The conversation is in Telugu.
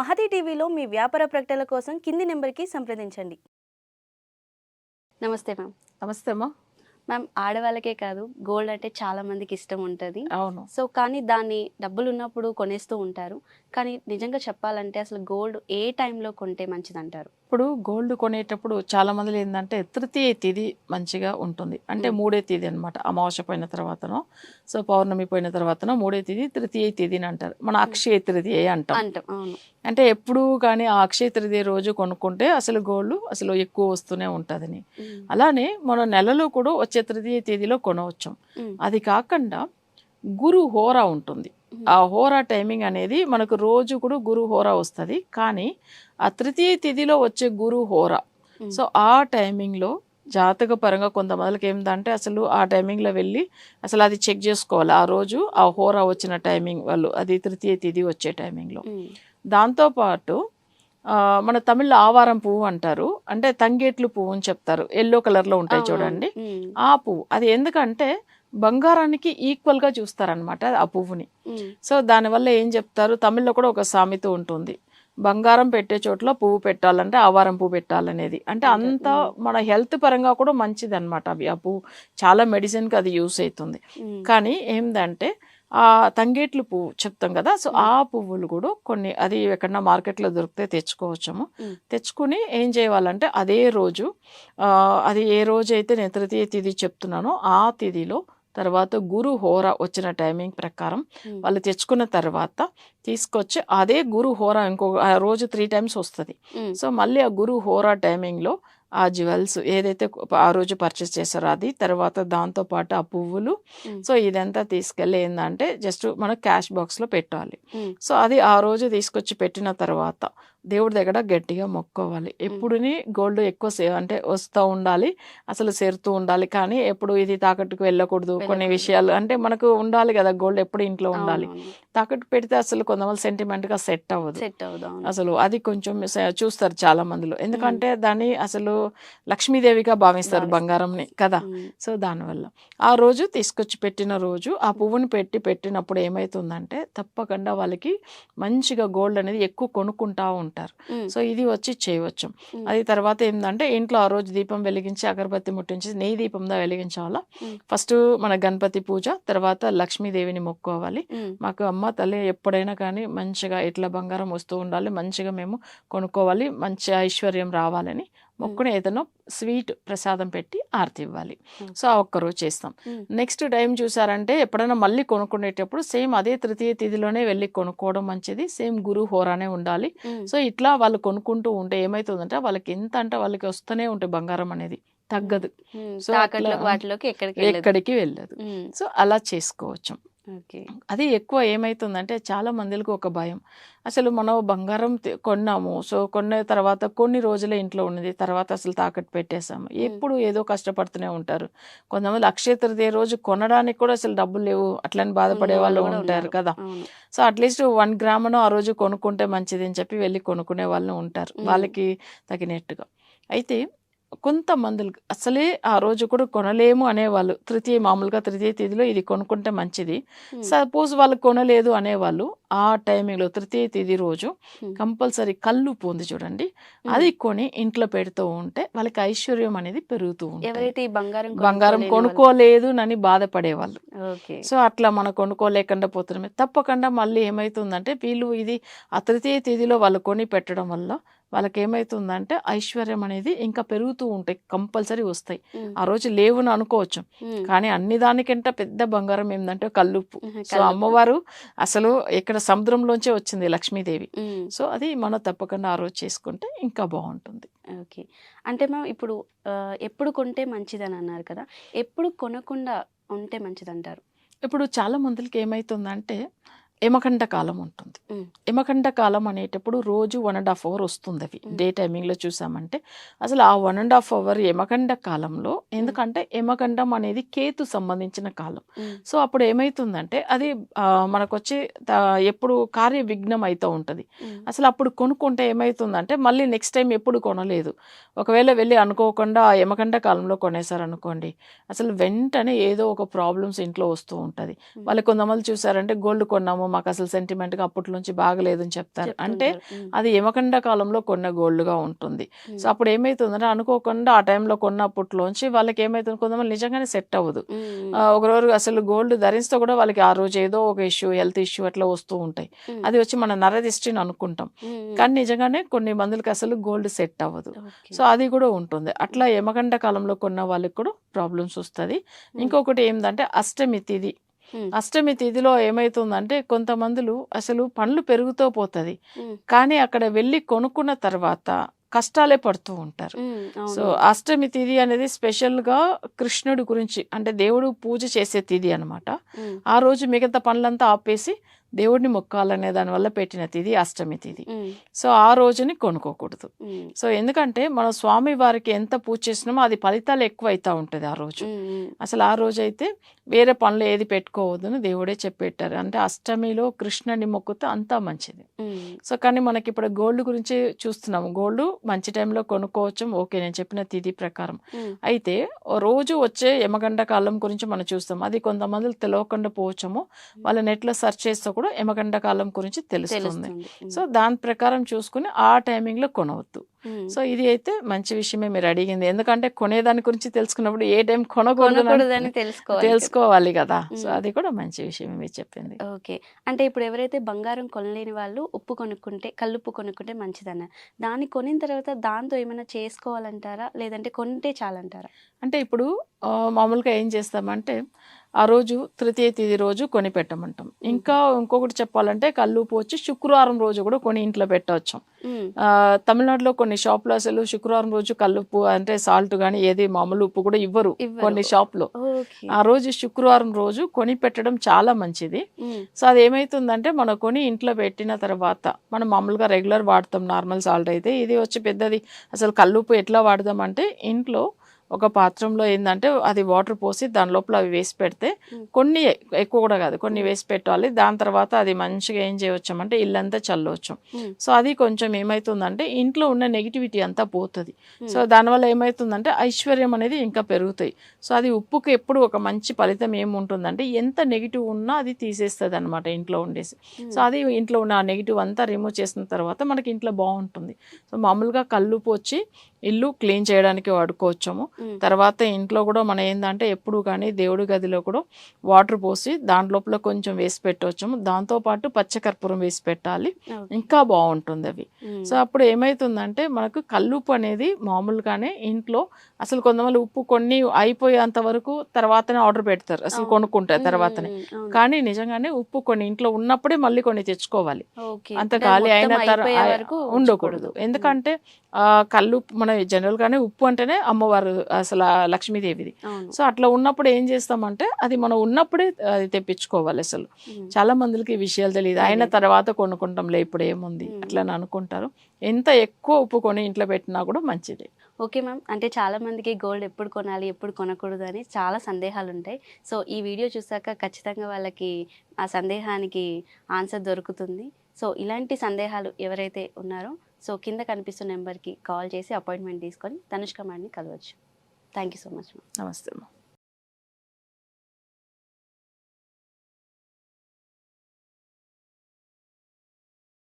మహతి టీవీలో మీ వ్యాపార ప్రకటనల కోసం కింది నెంబర్కి సంప్రదించండి. నమస్తే మ్యామ్. నమస్తే అమ్మా. మ్యామ్ ఆడవాళ్ళకే కాదు గోల్డ్ అంటే చాలా మందికి ఇష్టం ఉంటుంది. అవును. సో కానీ దాన్ని డబ్బులు ఉన్నప్పుడు కొనేస్తూ ఉంటారు. కానీ నిజంగా చెప్పాలంటే అసలు గోల్డ్ ఏ టైంలో కొంటే మంచిదంటారు? ఇప్పుడు గోల్డ్ కొనేటప్పుడు చాలా మంది ఏంటంటే తృతీయ తిథి మంచిగా ఉంటుంది. అంటే. మూడే తిథి అనమాట అమావాస్య పోయిన తర్వాతనో సో పౌర్ణమి పోయిన తర్వాతనో మూడే తిథి తృతీయ తిథిని అంటారు. మన అక్షయ తృతీయ అంటాం. అంటాం ఎప్పుడు కానీ ఆ అక్షయ తృతీయ రోజు కొనుక్కుంటే అసలు గోల్డ్ అసలు ఎక్కువ వస్తూనే ఉంటుందని. అలానే మన నెలలో కూడా వచ్చే తృతీయ తేదీలో కొనవచ్చు. అది కాకుండా గురు హోరా ఉంటుంది. ఆ హోరా టైమింగ్ అనేది మనకు రోజు కూడా గురు హోరా వస్తుంది. కానీ ఆ తృతీయ తిథిలో వచ్చే గురు హోరా. సో ఆ టైమింగ్లో జాతక పరంగా కొంతమందికి ఏంటంటే అసలు ఆ టైమింగ్లో వెళ్ళి అసలు అది చెక్ చేసుకోవాలి. ఆ రోజు ఆ హోరా వచ్చిన టైమింగ్ వాళ్ళు అది తృతీయ తిథి వచ్చే టైమింగ్లో. దాంతోపాటు మన తమిళ్ళో ఆవారం పువ్వు అంటారు. అంటే తంగేట్లు పువ్వు అని చెప్తారు. ఎల్లో కలర్లో ఉంటాయి చూడండి. ఆ పువ్వు. అది ఎందుకంటే బంగారానికి ఈక్వల్గా చూస్తారనమాట ఆ పువ్వుని. సో దానివల్ల ఏం చెప్తారు? తమిళ్ళో కూడా ఒక సామెత ఉంటుంది. బంగారం పెట్టే చోట్ల పువ్వు పెట్టాలంటే ఆవారం పువ్వు పెట్టాలనేది. అంటే అంతే. మన హెల్త్ పరంగా కూడా మంచిది అనమాట అవి. ఆ పువ్వు చాలా మెడిసిన్కి అది యూస్ అవుతుంది. కానీ ఏందంటే ఆ తంగేట్లు పువ్వు చెప్తాం కదా సో ఆ పువ్వులు కూడా కొన్ని అది ఎక్కడన్నా మార్కెట్లో దొరికితే తెచ్చుకోవచ్చాము. తెచ్చుకుని ఏం చేయాలంటే అదే రోజు అది ఏ రోజు అయితే నేను తృతీయ తిథి చెప్తున్నానో ఆ తిథిలో తర్వాత గురు హోర వచ్చిన టైమింగ్ ప్రకారం వాళ్ళు తెచ్చుకున్న తర్వాత తీసుకొచ్చి అదే గురు హోరా ఇంకో ఆ రోజు త్రీ టైమ్స్ వస్తుంది. సో మళ్ళీ ఆ గురు హోరా టైమింగ్లో ఆ జ్యువెల్స్ ఏదైతే ఆ రోజు పర్చేస్ చేస్తారో అది తర్వాత దాంతో పాటు ఆ పువ్వులు. సో ఇదంతా తీసుకెళ్ళి ఏంటంటే జస్ట్ మన క్యాష్ బాక్స్లో పెట్టాలి. సో అది ఆ రోజు తీసుకొచ్చి పెట్టిన తర్వాత దేవుడి దగ్గర గట్టిగా మొక్కోవాలి. ఎప్పుడుని గోల్డ్ ఎక్కువ సే అంటే వస్తూ ఉండాలి. అసలు సేరుతూ ఉండాలి. కానీ ఎప్పుడు ఇది తాకట్టుకు వెళ్ళకూడదు కొన్ని. విషయాలు. అంటే మనకు ఉండాలి కదా గోల్డ్ ఎప్పుడు ఇంట్లో ఉండాలి. తాకట్టు పెడితే అసలు కొంతమంది సెంటిమెంట్గా సెట్ అవ్వదు. సెట్ అవుదాం అసలు అది కొంచెం చూస్తారు చాలా మందిలో. ఎందుకంటే దాన్ని అసలు లక్ష్మీదేవిగా భావిస్తారు భావిస్తారు. బంగారంని కదా. సో దానివల్ల ఆ రోజు తీసుకొచ్చి పెట్టిన రోజు ఆ పువ్వుని పెట్టి పెట్టినప్పుడు ఏమవుతుందంటే తప్పకుండా వాళ్ళకి మంచిగా గోల్డ్ అనేది ఎక్కువ కొనుక్కుంటా ఉంటారు సో ఇది వచ్చి చేయవచ్చు. అది తర్వాత ఏంటంటే ఇంట్లో ఆ రోజు దీపం వెలిగించి అగరబత్తి ముట్టించి నెయ్యి దీపంగా వెలిగించాలా. ఫస్ట్ మన గణపతి పూజ తర్వాత లక్ష్మీదేవిని మొక్కోవాలి మాకు అమ్మ తల్లి ఎప్పుడైనా కానీ మంచిగా ఇట్లా బంగారం వస్తూ ఉండాలి మంచిగా మేము కొనుక్కోవాలి మంచి ఐశ్వర్యం రావాలని మొక్కుని ఏదైనా స్వీట్ ప్రసాదం పెట్టి ఆరతి ఇవ్వాలి. సో ఆ ఒక్కరోజు చేస్తాం. నెక్స్ట్ టైం చూసారంటే ఎప్పుడైనా మళ్ళీ కొనుక్కునేటప్పుడు సేమ్ అదే తృతీయ తిథిలోనే వెళ్ళి కొనుక్కోవడం మంచిది. సేమ్ గురు హోరానే ఉండాలి. సో ఇట్లా వాళ్ళు కొనుక్కుంటూ ఉంటే ఏమవుతుందంటే వాళ్ళకి ఎంత అంటే వాళ్ళకి వస్తూనే ఉంటాయి బంగారం అనేది తగ్గదు. సో వాటిలోకి ఎక్కడికి వెళ్ళదు. సో అలా చేసుకోవచ్చు. అది ఎక్కువ ఏమవుతుందంటే చాలా మందికి ఒక భయం. అసలు మనం బంగారం కొన్నాము. సో కొన్న తర్వాత కొన్ని రోజులే ఇంట్లో ఉన్నది. తర్వాత అసలు తాకట్టు పెట్టేసాము ఎప్పుడు ఏదో కష్టపడుతూనే ఉంటారు. కొంతమంది అక్షయ తృతీయ రోజు కొనడానికి కూడా అసలు డబ్బులు లేవు. అట్లని బాధపడే వాళ్ళు ఉంటారు. కదా. సో అట్లీస్ట్ వన్ గ్రామును ఆ రోజు కొనుక్కుంటే మంచిది అని చెప్పి వెళ్ళి కొనుక్కునే వాళ్ళు ఉంటారు. వాళ్ళకి తగినట్టుగా. అయితే కొంతమంది అసలే ఆ రోజు కూడా కొనలేము అనేవాళ్ళు. తృతీయ మామూలుగా తృతీయ తిథిలో ఇది కొనుక్కుంటే మంచిది. సపోజ్ వాళ్ళు కొనలేదు అనేవాళ్ళు ఆ టైమింగ్లో తృతీయ తిథి రోజు కంపల్సరీ కల్లు ఉంది చూడండి. అది కొని ఇంట్లో పెడుతూ ఉంటే వాళ్ళకి ఐశ్వర్యం అనేది పెరుగుతూ ఉంటుంది. బంగారం బంగారం కొనుక్కోలేదు అని బాధపడేవాళ్ళు. సో అట్లా మనం కొనుక్కోలేకుండా పోతున్నామే. తప్పకుండా మళ్ళీ ఏమవుతుందంటే వీళ్ళు ఇది ఆ తృతీయ తేదీలో వాళ్ళు కొని పెట్టడం వల్ల వాళ్ళకి ఏమవుతుందంటే ఐశ్వర్యం అనేది ఇంకా పెరుగుతూ ఉంటాయి కంపల్సరీ వస్తాయి. ఆ రోజు లేవుని అనుకోవచ్చు. కానీ అన్ని దానికంటే పెద్ద బంగారం ఏంటంటే కల్లుప్పు. సో. అమ్మవారు అసలు ఇక్కడ సముద్రంలోంచే వచ్చింది లక్ష్మీదేవి. సో అది మనం తప్పకుండా ఆ రోజు చేసుకుంటే ఇంకా బాగుంటుంది. ఓకే. అంటే మ్యామ్ ఇప్పుడు ఎప్పుడు కొంటే మంచిదని అన్నారు కదా ఎప్పుడు కొనకుండా ఉంటే మంచిది అంటారు ఇప్పుడు చాలా మందికి ఏమవుతుందంటే యమకండ కాలం ఉంటుంది. మ్మ్. యమకండ కాలం అనేటప్పుడు రోజు వన్ అండ్ హాఫ్ అవర్ వస్తుంది అవి. డే టైమింగ్లో చూసామంటే అసలు ఆ వన్ అండ్ హాఫ్ అవర్ యమకండ కాలంలో ఎందుకంటే యమకండం అనేది కేతు సంబంధించిన కాలం. సో అప్పుడు ఏమవుతుందంటే అది మనకు వచ్చి ఎప్పుడు కార్య విఘ్నం అవుతూ ఉంటుంది. అసలు అప్పుడు కొనుక్కుంటే ఏమవుతుందంటే మళ్ళీ నెక్స్ట్ టైం ఎప్పుడు కొనలేదు. ఒకవేళ వెళ్ళి అనుకోకుండా ఆ యమకండ కాలంలో కొనేసారనుకోండి అసలు వెంటనే ఏదో ఒక ప్రాబ్లమ్స్ ఇంట్లో వస్తూ ఉంటుంది. వాళ్ళు కొంతమంది చూసారంటే గోల్డ్ కొన్నాము మాకు అసలు సెంటిమెంట్గా అప్పటి నుంచి బాగలేదని చెప్తారు. అంటే అది యమకండ కాలంలో కొన్న గోల్డ్గా ఉంటుంది సో అప్పుడు ఏమైతుందంటే అనుకోకుండా ఆ టైంలో కొన్నప్పట్లోంచి వాళ్ళకి ఏమైతుంది? కొంతమంది నిజంగానే సెట్ అవ్వదు. ఉమ్, ఉమ్, ఆ, ఒక రోజు అసలు గోల్డ్ ధరిస్తే కూడా వాళ్ళకి ఆ రోజు ఏదో ఒక ఇష్యూ హెల్త్ ఇష్యూ అట్లా వస్తూ ఉంటాయి. అది వచ్చి మన నరదిష్టిని అనుకుంటాం. కానీ నిజంగానే కొన్ని మందులకి అసలు గోల్డ్ సెట్ అవ్వదు. సో అది కూడా ఉంటుంది. అట్లా యమగండ కాలంలో కొన్న వాళ్ళకి కూడా ప్రాబ్లమ్స్ వస్తుంది. ఇంకొకటి ఏంటంటే అష్టమి తిథి ఉమ్, అష్టమి తిథిలో ఏమైతుందంటే కొంతమందులు అసలు పండ్లు పెరుగుతూ పోతుంది. కానీ అక్కడ వెళ్ళి కొనుక్కున్న తర్వాత కష్టాలే పడుతూ ఉంటారు. సో అష్టమి తిథి అనేది స్పెషల్గా కృష్ణుడి గురించి అంటే దేవుడు పూజ చేసే తిథి అన్నమాట. ఉమ్, ఆ రోజు మిగతా పనులంతా ఆపేసి దేవుడిని మొక్కాలనే దానివల్ల పెట్టిన తిథి అష్టమి ఉమ్, సో ఆ రోజుని కొనుక్కోకూడదు. సో ఎందుకంటే మన స్వామి వారికి ఎంత పూజ చేసినామో అది ఫలితాలు ఎక్కువ అవుతా ఉంటుంది ఆ రోజు. అసలు ఆ రోజు అయితే వేరే పనులు ఏది పెట్టుకోవద్దని దేవుడే చెప్పెట్టారు. అంటే అష్టమిలో కృష్ణుని మొక్కుతే అంతా మంచిది. సో కానీ మనకి ఇప్పుడు గోల్డ్ గురించి చూస్తున్నాము. గోల్డ్ మంచి టైంలో కొనుక్కోవచ్చు. ఓకే నేను చెప్పిన తిథి ప్రకారం. అయితే రోజు వచ్చే యమగండ కాలం గురించి మనం చూస్తాం. అది కొంతమంది తెలియకుండా పోవచ్చము. వాళ్ళ నెట్లో సెర్చ్ చేస్తే కూడా యమగండ కాలం గురించి తెలుస్తుంది. సో దాని ప్రకారం చూసుకుని ఆ టైమింగ్లో కొనవద్దు. సో ఇది అయితే మంచి విషయమే మీరు అడిగింది. ఎందుకంటే కొనేదాని గురించి తెలుసుకున్నప్పుడు ఏ టైం కొనకూడదు కొనకూడదని తెలుసుకోవాలి కదా. తెలుసుకోవాలి కదా. సో. అది కూడా మంచి విషయం మీరు చెప్పింది. ఓకే. అంటే ఇప్పుడు ఎవరైతే బంగారం కొనలేని వాళ్ళు ఉప్పు కొనుక్కుంటే కల్లుప్పు కొనుక్కుంటే మంచిదన్న. దాన్ని కొనిన తర్వాత దాంతో ఏమైనా చేసుకోవాలంటారా? లేదంటే కొంటే చాలంటారా? అంటే ఇప్పుడు మామూలుగా ఏం చేస్తామంటే ఆ రోజు తృతీయ తిథి రోజు కొని పెట్టమంటాం. ఇంకా ఇంకొకటి చెప్పాలంటే కల్లుపు వచ్చి శుక్రవారం రోజు కూడా కొని ఇంట్లో పెట్టవచ్చు. తమిళనాడులో కొన్ని షాపులు అసలు శుక్రవారం రోజు కల్లుప్పు అంటే సాల్ట్ కానీ ఏది మామూలు ఉప్పు కూడా ఇవ్వరు. కొన్ని షాపులో. ఆ రోజు శుక్రవారం రోజు కొని పెట్టడం చాలా మంచిది. సో అది ఏమైతుందంటే మనం కొని ఇంట్లో పెట్టిన తర్వాత మనం మామూలుగా రెగ్యులర్ వాడతాం నార్మల్ సాల్ట్ అయితే. ఇది వచ్చి పెద్దది. అసలు కల్లుప్పు ఎట్లా వాడదాం అంటే ఇంట్లో ఒక పాత్రంలో ఏంటంటే అది వాటర్ పోసి దాని లోపల అవి వేసి పెడితే. కొన్ని ఎక్కువ కూడా కాదు కొన్ని వేసి పెట్టాలి. దాని తర్వాత అది మంచిగా ఏం చేయవచ్చామంటే ఇల్లంతా చల్లవచ్చు. సో అది కొంచెం ఏమవుతుందంటే ఇంట్లో ఉన్న నెగిటివిటీ అంతా పోతుంది. సో దానివల్ల ఏమవుతుందంటే ఐశ్వర్యం అనేది ఇంకా పెరుగుతాయి. సో అది ఉప్పుకి ఎప్పుడు ఒక మంచి ఫలితం ఏముంటుందంటే ఎంత నెగిటివ్ ఉన్నా అది తీసేస్తుంది అనమాట ఇంట్లో ఉండేసి. సో అది ఇంట్లో ఉన్న ఆ నెగిటివ్ అంతా రిమూవ్ చేసిన తర్వాత మనకి ఇంట్లో బాగుంటుంది. సో మామూలుగా కల్లుపు వచ్చి ఇల్లు క్లీన్ చేయడానికి వాడుకోవచ్చాము. తర్వాత ఇంట్లో కూడా మనం ఏంటంటే ఎప్పుడు కానీ దేవుడి గదిలో కూడా వాటర్ పోసి దాని లోపల కొంచెం వేసి పెట్టవచ్చాము. దాంతోపాటు పచ్చకర్పూరం వేసి పెట్టాలి. ఇంకా బాగుంటుంది అవి. సో అప్పుడు ఏమవుతుందంటే మనకు కల్లుప్పు అనేది మామూలుగానే ఇంట్లో అసలు కొంతమంది ఉప్పు కొన్ని అయిపోయేంత వరకు తర్వాతనే ఆర్డర్ పెడతారు. అసలు. కొనుక్కుంటారు తర్వాతనే. కానీ నిజంగానే ఉప్పు కొన్ని ఇంట్లో ఉన్నప్పుడే మళ్ళీ కొన్ని తెచ్చుకోవాలి. అంత ఖాళీ అయిన తర్వాత ఉండకూడదు. ఎందుకంటే ఆ కల్లు మన జనరల్ గానే ఉప్పు అంటేనే అమ్మవారు అసలు లక్ష్మీదేవిది. సో అట్లా ఉన్నప్పుడు ఏం చేస్తామంటే అది మనం ఉన్నప్పుడే అది తెప్పించుకోవాలి అసలు. చాలా మందికి ఈ విషయాలు తెలియదు. అయిన. తర్వాత కొనుక్కుంటాంలే ఇప్పుడు ఏముంది. అట్లా అని అనుకుంటారు. ఎంత ఎక్కువ ఉప్పు కొని ఇంట్లో పెట్టినా కూడా మంచిది. Okay ma'am. అంటే చాలా మందికి గోల్డ్ ఎప్పుడు కొనాలి ఎప్పుడు కొనకూడదు అని చాలా సందేహాలు ఉంటాయి సో ఈ వీడియో చూసాక ఖచ్చితంగా వాళ్ళకి ఆ సందేహానికి ఆన్సర్ దొరుకుతుంది. సో ఇలాంటి సందేహాలు ఎవరైతే ఉన్నారో సో కింద కనిపిస్తున్న నెంబర్కి కాల్ చేసి అపాయింట్మెంట్ తీసుకొని తనుష్క మ్యామ్ని కలవచ్చు థ్యాంక్ యూ సో మచ్ నమస్తే అమ్మ.